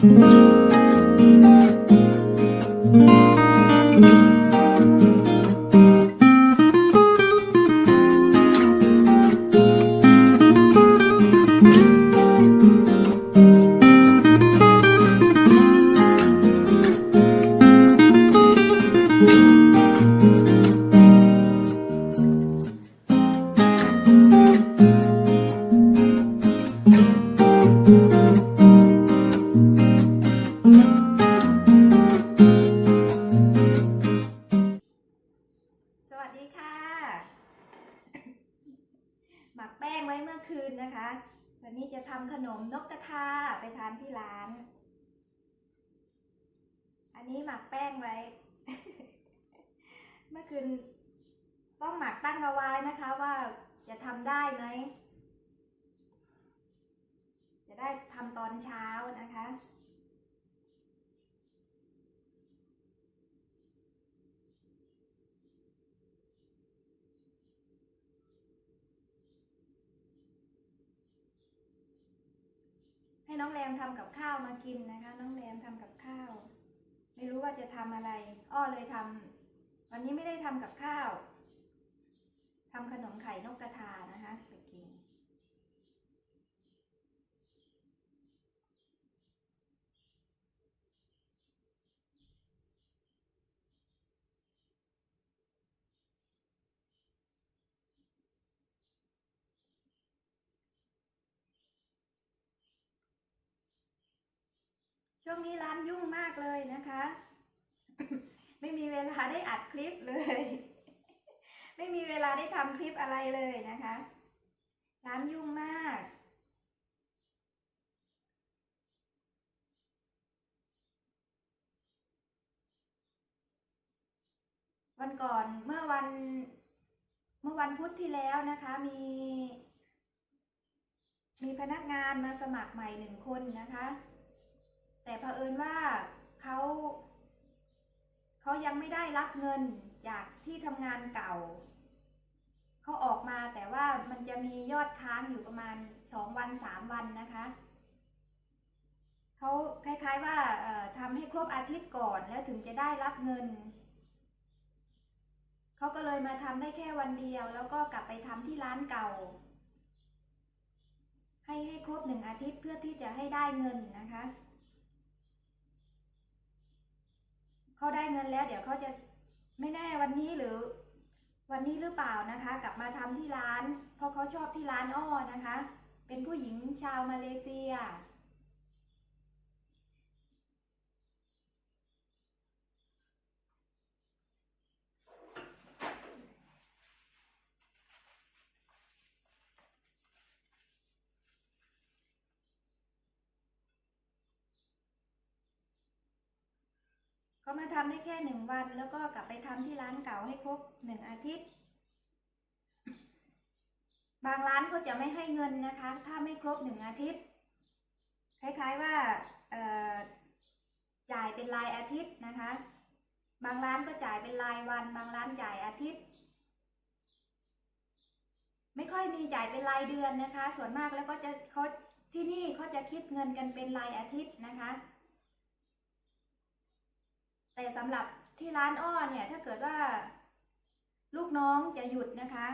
ส หมักแป้งไว้เมื่อคืนนะคะวันนี้จะทำขนมนกกระทาไปทานที่ร้าน อันนี้หมักแป้งไว้ เมื่อคืนต้องหมักตั้งเอาไว้นะคะว่าจะทำได้ไหม จะได้ทำตอนเช้านะคะ ให้น้องแรมทำกับข้าวมากินนะคะ น้องแรมทำกับข้าว ไม่รู้ว่าจะทำอะไร อ้อเลยทำวันนี้ไม่ได้ทำกับข้าวทำขนมไข่นกกระทานะคะไปกิน ช่วงนี้ร้านยุ่งมากเลยนะคะ ไม่มีเวลาได้อัดคลิปเลย ไม่มีเวลาได้ทำคลิปอะไรเลยนะคะ ร้านยุ่งมาก วันก่อนเมื่อวันเมื่อวันพุธที่แล้วนะคะมี มีพนักงานมาสมัครใหม่หนึ่งคนนะคะ แต่เผอิญว่าเขาเขายังไม่ได้รับเงินจากที่ทำงานเก่า เขาออกมาแต่ว่ามันจะมียอดค้างอยู่ประมาณสองวันสามวันนะคะเขาคล้าย ๆว่าทำให้ครบอาทิตย์ก่อนแล้วถึงจะได้รับเงินเขาก็เลยมาทำได้แค่วันเดียว แล้วก็กลับไปทำที่ร้านเก่า ให้ให้ครบหนึ่งอาทิตย์เพื่อที่จะให้ได้เงินนะคะ เขาได้เงินแล้ว เดี๋ยวเขาจะไม่แน่วันนี้หรือ วันนี้หรือเปล่านะคะ กลับมาทำที่ร้าน เพราะเขาชอบที่ร้านอ้อนะคะ เป็นผู้หญิงชาวมาเลเซีย เขามาทำได้แค่หนึ่งวัน แล้วก็กลับไปทำที่ร้านเก่าให้ครบหนึ่งอาทิตย์ บางร้านเขาจะไม่ให้เงินนะคะ ถ้าไม่ครบหนึ่งอาทิตย์ คล้ายๆว่าจ่ายเป็นรายอาทิตย์นะคะ บางร้านก็จ่ายเป็นรายวัน บางร้านจ่ายอาทิตย์ ไม่ค่อยมีจ่ายเป็นรายเดือนนะคะ ส่วนมากแล้วก็จะเขาที่นี่เขาจะคิดเงินกันเป็นรายอาทิตย์นะคะ แต่สำหรับที่ร้านอ้อเนี่ย ถ้าเกิดว่า ลูกน้องจะหยุดนะคะ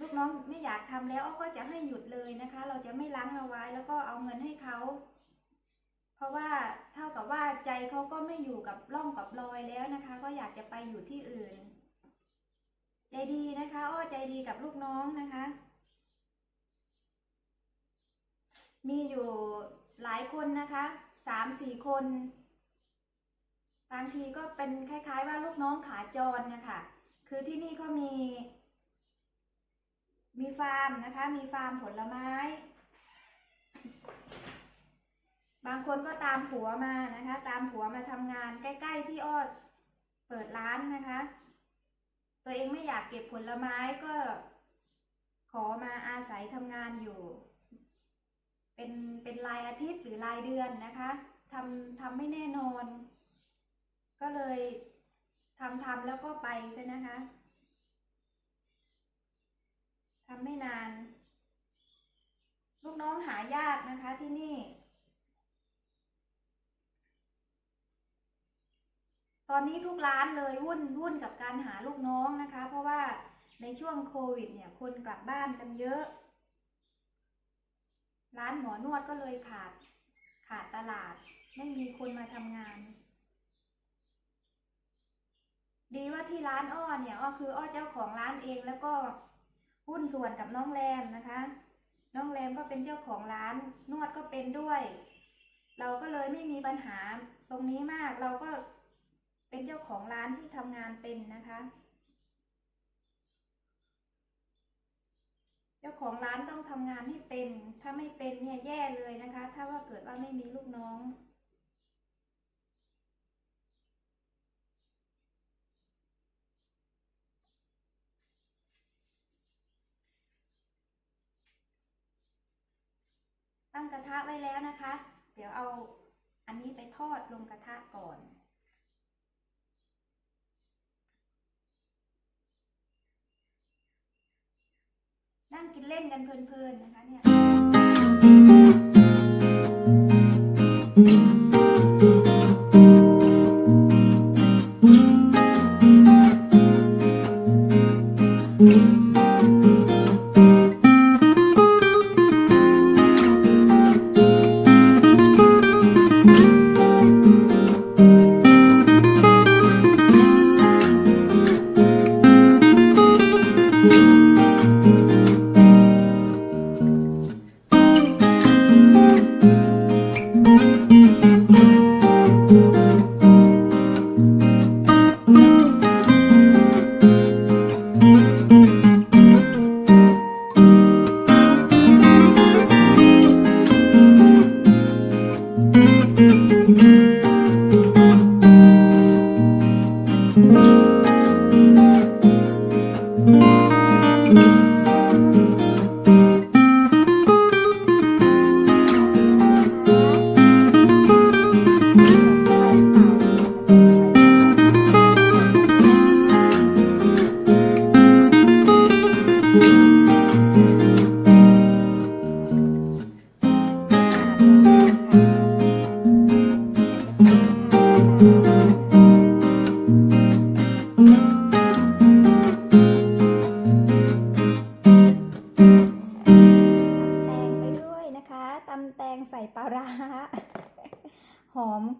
ลูกน้องไม่อยากทำแล้วอ้อก็จะให้หยุดเลยนะคะ เราจะไม่ล้างเอาไว้แล้วก็เอาเงินให้เขาเพราะว่าเท่ากับว่าใจเขาก็ไม่อยู่กับร่องกับรอยแล้วนะคะ ก็อยากจะไปอยู่ที่อื่น ใจดีนะคะ อ้อใจดีกับลูกน้องนะคะ มีอยู่หลายคนนะคะสามสี่คน บางทีก็เป็นคล้าย ๆ ว่าลูกน้องขาจรนะคะคือที่นี่เขามี มีฟาร์มนะคะ มีฟาร์มผลไม้ บางคนก็ตามผัวมานะคะ ตามผัวมาทำงานใกล้ ๆ ที่อ้อเปิดร้านนะคะ ตัวเองไม่อยากเก็บผลไม้ก็ขอมาอาศัยทำงานอยู่ เป็นเป็นรายอาทิตย์หรือรายเดือนนะคะทำทำไม่แน่นอน ก็เลยทำทำแล้วก็ไปใช่นะคะทำไม่นาน ลูกน้องหายากนะคะที่นี่ ตอนนี้ทุกร้านเลยวุ่นวุ่นกับการหาลูกน้องนะคะ เพราะว่าในช่วงโควิดเนี่ยคนกลับบ้านกันเยอะ ร้านหมอนวดก็เลยขาดขาดตลาด ไม่มีคนมาทำงาน ดีว่า ที่ร้านอ้อเนี่ยอ้อคืออ้อเจ้าของร้านเองแล้วก็หุ้นส่วนกับน้องแรมนะคะ น้องแรมก็เป็นเจ้าของร้าน นวดก็เป็นด้วย เราก็เลยไม่มีปัญหาตรงนี้มากเราก็เป็นเจ้าของร้านที่ทำงานเป็นนะคะ เจ้าของร้านต้องทำงานให้เป็น ถ้าไม่เป็นเนี่ยแย่เลยนะคะ ถ้าว่าเกิดว่าไม่มีลูกน้อง งกระทะไว้แล้วนะคะ เดี๋ยวเอาอันนี้ไปทอดลงกระทะก่อนนั่งกินเล่นกันเพลินๆนะคะเนี่ย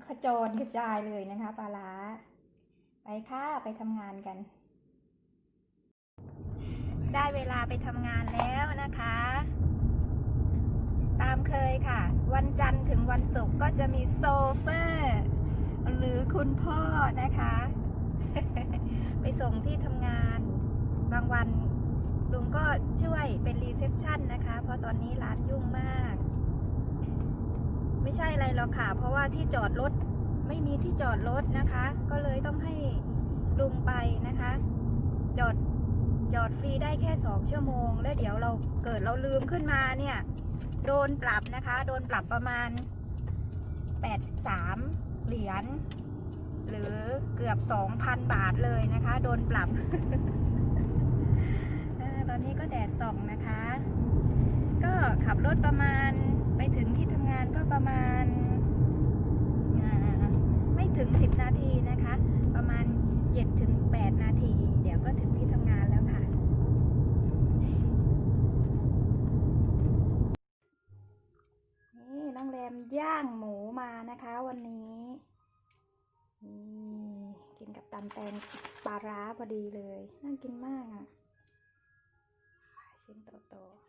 ขจรกระจายเลยนะคะปลาร้าไปค่ะ ไปทำงานกัน ได้เวลาไปทำงานแล้วนะคะ ตามเคยค่ะ วันจันทร์ถึงวันศุกร์ก็จะมีโซเฟอร์ หรือคุณพ่อนะคะ ไปส่งที่ทำงานบางวันลุงก็ช่วยเป็นรีเซพชันนะคะ เพราะตอนนี้ร้านยุ่งมาก ไม่ใช่อะไรหรอกค่ะ เพราะว่าที่จอดรถไม่มีที่จอดรถนะคะ ก็เลยต้องให้ลุงไปนะคะ จอดจอดฟรีได้แค่สองชั่วโมง แล้วเดี๋ยวเราเกิดเราลืมขึ้นมาเนี่ย โดนปรับนะคะ โดนปรับประมาณ 83 เหรียญหรือเกือบ 2,000 บาทเลยนะคะ โดนปรับ ตอนนี้ก็แดดส่องนะคะ ก็ขับรถประมาณไปถึงที่ำงานก็ประมาณไม่ถึง 10 นาทีนะคะ ประมาณ7ถึง8นาที เดี๋ยวก็ถึงที่ทำงานแล้วค่ะ นี่น้องแรมย่างหมูมานะคะวันนี้นี่กินกับตำแตงปลาร้าพอดีเลย น่ากินมากอะชิ้นโตๆ